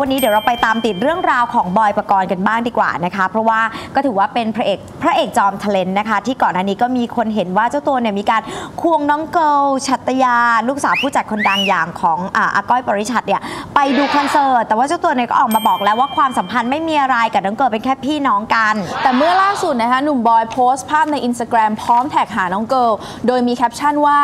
วันนี้เดี๋ยวเราไปตามติดเรื่องราวของบอยประกรณ์กันบ้างดีกว่านะคะ เพราะว่าก็ถือว่าเป็นพระเอกพระเอกจอมทะเลนนะคะ ที่ก่อนหน้านี้ก็มีคนเห็นว่าเจ้าตัวเนี่ยมีการควงน้องเกิลชัตยา ลูกสาวผู้จัดคนดังอย่างของอาอาก้อยปริชัดเนี่ยไปดูคอนเสิร์ตแต่ว่าเจ้าตัวเนี่ยก็ออกมาบอกแล้วว่าความสัมพันธ์ไม่มีอะไรกับน้องเกิลเป็นแค่พี่น้องกัน แต่เมื่อล่าสุดนะคะหนุ่มบอยโพสต์ภาพใน Instagram พร้อมแท็กหาน้องเกิลโดยมีแคปชั่นว่า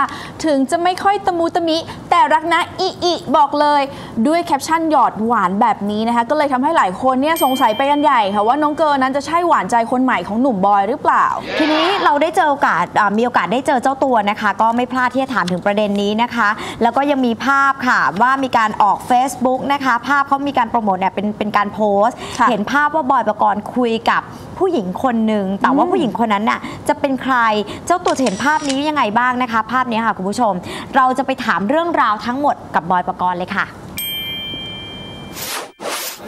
ถึงจะไม่ค่อยตะมูตะมิแต่รักนะอีอีบอกเลยด้วยแคปชั่นหยอดหวานแบบนี้นะคะ ก็เลยทำให้หลายคนเนี่ยสงสัยไปกันใหญ่ค่ะว่าน้องเกิลนั้นจะใช่หวานใจคนใหม่ของหนุ่มบอยหรือเปล่า ทีนี้เราได้เจอโอกาสอ่ามีโอกาสได้เจอเจ้าตัวนะคะ ก็ไม่พลาดที่จะถามถึงประเด็นนี้นะคะ แล้วก็ยังมีภาพค่ะว่ามีการออก Facebook นะคะ ภาพเขามีการโปรโมทเนี่ยเป็นเป็นการโพสต์ค่ะเห็นภาพว่าบอยประกรณ์คุยกับผู้หญิงคนหนึ่งแต่ว่าผู้หญิงคนนั้นน่ะจะเป็นใครเจ้าตัวจะเห็นภาพนี้ยังไงบ้างนะคะ ภาพนี้ค่ะคุณผู้ชม เราจะไปถามเรื่องราวทั้งหมดกับบอยประกรณ์เลยค่ะ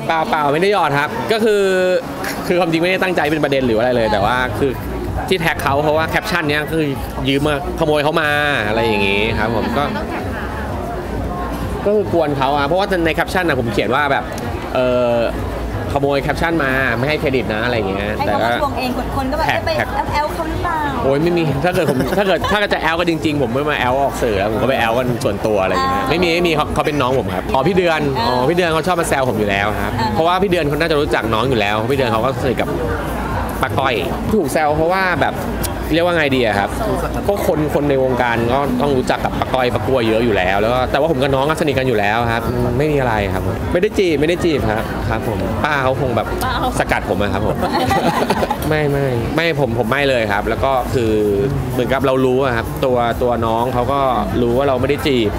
เปล่าเปล่าไม่ได้หยอดครับ ก็คือคือความจริงไม่ได้ตั้งใจเป็นประเด็นหรืออะไรเลย แต่ว่าคือที่แท็กเขาเพราะว่าแคปชั่นเนี้ยคือยืมมาขโมยเขามาอะไรอย่างงี้ครับผมก็ ก็คือกวนเขาอะเพราะว่าในแคปชั่นอะผมเขียนว่าแบบเออ ขโมยแคปชั่นมาไม่ให้เครดิตนะอะไรอย่างเงี้ยให้แต่เขาก็ มาทวงเองคนก็แบบแท็กไปแท็กแอลเขาหรือเปล่าโอ้ยไม่มีถ้าเกิดผมถ้าเกิดถ้าเกิดจะแอลก็จริง ๆ ผมไม่มาแอลออกสื่อแล้วผมก็ไปแอลกันส่วนตัวอะไรอย่างเงี้ยอ่าไม่มีไม่มีเขาเขาเป็นน้องผมครับอ๋อพี่เดือนอ๋อพี่เดือนเขาชอบมาแซวผมอยู่แล้วครับอ่าเพราะว่าพี่เดือนเขาน่าจะรู้จักน้องอยู่แล้ว พี่เดือนเขาก็สนิทกับป้าก้อย ถูกแซวเพราะว่าแบบ เรียกว่าไงดีอะครับก็คนคนในวงการก็ต้องรู้จักกับป้าก้อยป้ากล้วยเยอะอยู่แล้ว แล้วก็แต่ว่าผมกับน้องก็สนิทกันอยู่แล้วครับ ไม่มีอะไรครับผมไม่ได้จีบไม่ได้จีบครับครับผมป้าเขาคงแบบสกัดผมอะครับผมไม่ไม่ไม่ผมผมไม่เลยครับ แล้วก็คือเหมือนกับเรารู้อะครับ ตัวตัวน้องเขาก็รู้ว่าเราไม่ได้จีบ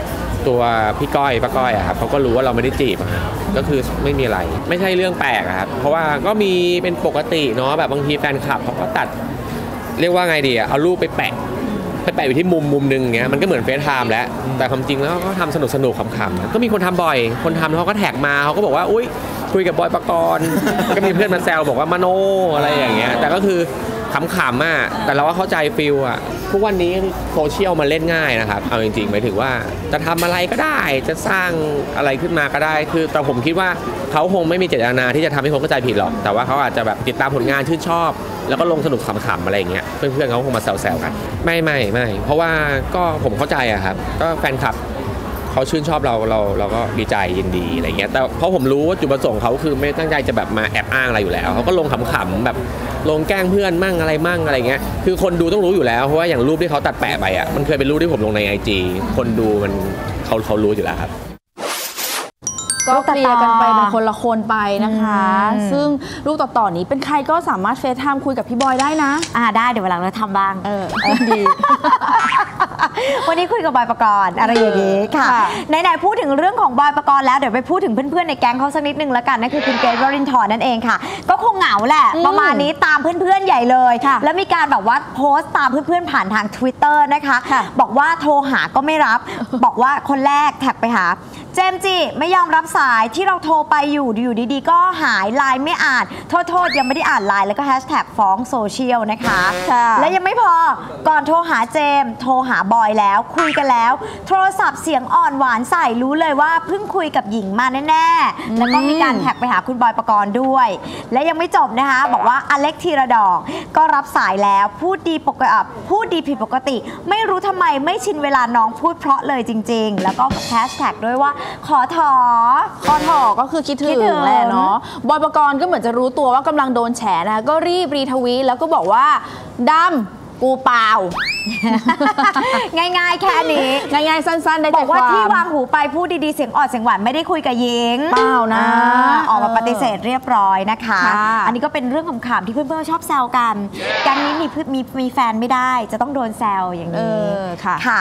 ตัวพี่ก้อยป้าก้อยอะครับเขาก็รู้ว่าเราไม่ได้จีบอะครับก็คือไม่มีอะไร ไม่ใช่เรื่องแปลกอะครับ เพราะว่าก็มีเป็นปกติเนาะแบบบางทีแฟนคลับเขาก็ตัด เรียกว่าไงดีอะเอารูปไปแปะไปแปะอยู่ที่มุมมุมหนึ่งอย่างเงี้ยมันก็เหมือนเฟซไทม์แล้ว แต่ความจริงแล้วก็ทำสนุกสนุกๆขำๆก็มีคนทำบ่อย คนทำแล้วเขาก็แท็กมาเขาก็บอกว่าอุ้ยคุยกับบอยปกรณ์ ก็มีเพื่อนมาแซวบอกว่ามโนอะไรอย่างเงี้ยแต่ก็คือ ขำๆอะแต่เราก็เข้าใจฟิลอะทุกวันนี้โซเชียลมันเล่นง่ายนะครับ เอาจริงๆหมายถึงว่าจะทำอะไรก็ได้จะสร้างอะไรขึ้นมาก็ได้ คือแต่ผมคิดว่าเขาคงไม่มีเจตนาที่จะทำให้คนเข้าใจผิดหรอก แต่ว่าเขาอาจจะแบบติดตามผลงานชื่นชอบ แล้วก็ลงสนุกขำๆอะไรอย่างเงี้ยเพื่อนๆเขาคงมาแซวๆกัน ไม่ไม่ไม่เพราะว่าก็ผมเข้าใจอะครับก็แฟนคลับ เขาชื่นชอบเราเราเราก็ดีใจยินดีอะไรเงี้ยแต่เพราะผมรู้ว่าจุดประสงค์เขาคือไม่ตั้งใจจะแบบมาแอบอ้างอะไรอยู่แล้วเขาก็ลงขำๆแบบลงแกล้งเพื่อนมั่งอะไรมั่งอะไรเงี้ยคือคนดูต้องรู้อยู่แล้วเพราะว่าอย่างรูปที่เขาตัดแปะไปอะมันเคยเป็นรูปที่ผมลงในไอจีคนดูมันเขาเขารู้อยู่แล้วครับ ก็เคลียร์กันไปเป็นคนละคนไปนะคะอืมซึ่งลูกต่อๆนี้เป็นใครก็สามารถเฟซไทม์คุยกับพี่บอยได้นะ อ่าได้เดี๋ยววันหลังเราทำบ้างเออดี วันนี้คุยกับบอยปกรณ์อะไรอย่างนี้ค่ะค่ะไหนๆพูดถึงเรื่องของบอยปกรณ์แล้วเดี๋ยวไปพูดถึงเพื่อนๆในแก๊งเขาสักนิดนึงแล้วกันนั่นคือคุณเกรทวรินทร์นั่นเองค่ะ ก็คงเหงาแหละอืมประมาณนี้ตามเพื่อนๆใหญ่เลยค่ะแล้วมีการแบบว่าโพสต์ตามเพื่อนๆผ่านทาง Twitter นะคะค่ะบอกว่าโทรหาก็ไม่รับ บอกว่าคนแรกแท็กไปหา เจมส์จิไม่ยอมรับสายที่เราโทรไปอยู่อยู่ดีๆ ก็หายไลน์ไม่อ่าน โทษโทษยังไม่ได้อ่านไลน์แล้วก็แฮชแท็กฟ้องโซเชียลนะคะค่ะและยังไม่พอก่อนโทรหาเจมส์โทรหาบอยแล้ว คุยกันแล้ว โทรศัพท์เสียงอ่อนหวานใส่รู้เลยว่าเพิ่งคุยกับหญิงมาแน่ๆ แล้วก็มีการแท็กไปหาคุณบอยปกรณ์ด้วย และยังไม่จบนะคะ บอกว่าอเล็กธีรดองก็รับสายแล้วพูดดีปกติพูดดีผิดปกติ ไม่รู้ทำไมไม่ชินเวลาน้องพูดเพราะเลยจริง ๆ แล้วก็แฮชแท็กด้วยว่าขอถอคอถอก็คือคิดถึคิดงถึงแหละเนาะบอยปกรณ์ก็เหมือนจะรู้ตัวว่ากำลังโดนแฉนะคะก็รีบรีทวีตแล้วก็บอกว่าดำกูเปล่า ง่ายๆ แค่นี้ ง่ายๆ สั้นๆ ได้บใจอกคว่าวาที่มวางหูไปพูดดีๆ เสียงอ่อนเสียงหวานไม่ได้คุยกับหญิงเปล่านะ อ่ออกมาปฏิเสธเรียบร้อยนะคะ ค่ะ อันนี้ก็เป็นเรื่องขำๆที่เพื่อนๆชอบแซวกันแก๊งนี้มีเพื่อนมีมีแฟนไม่ได้ จะต้องโดนแซวอย่างเอนี้อค่ะ ค่ะ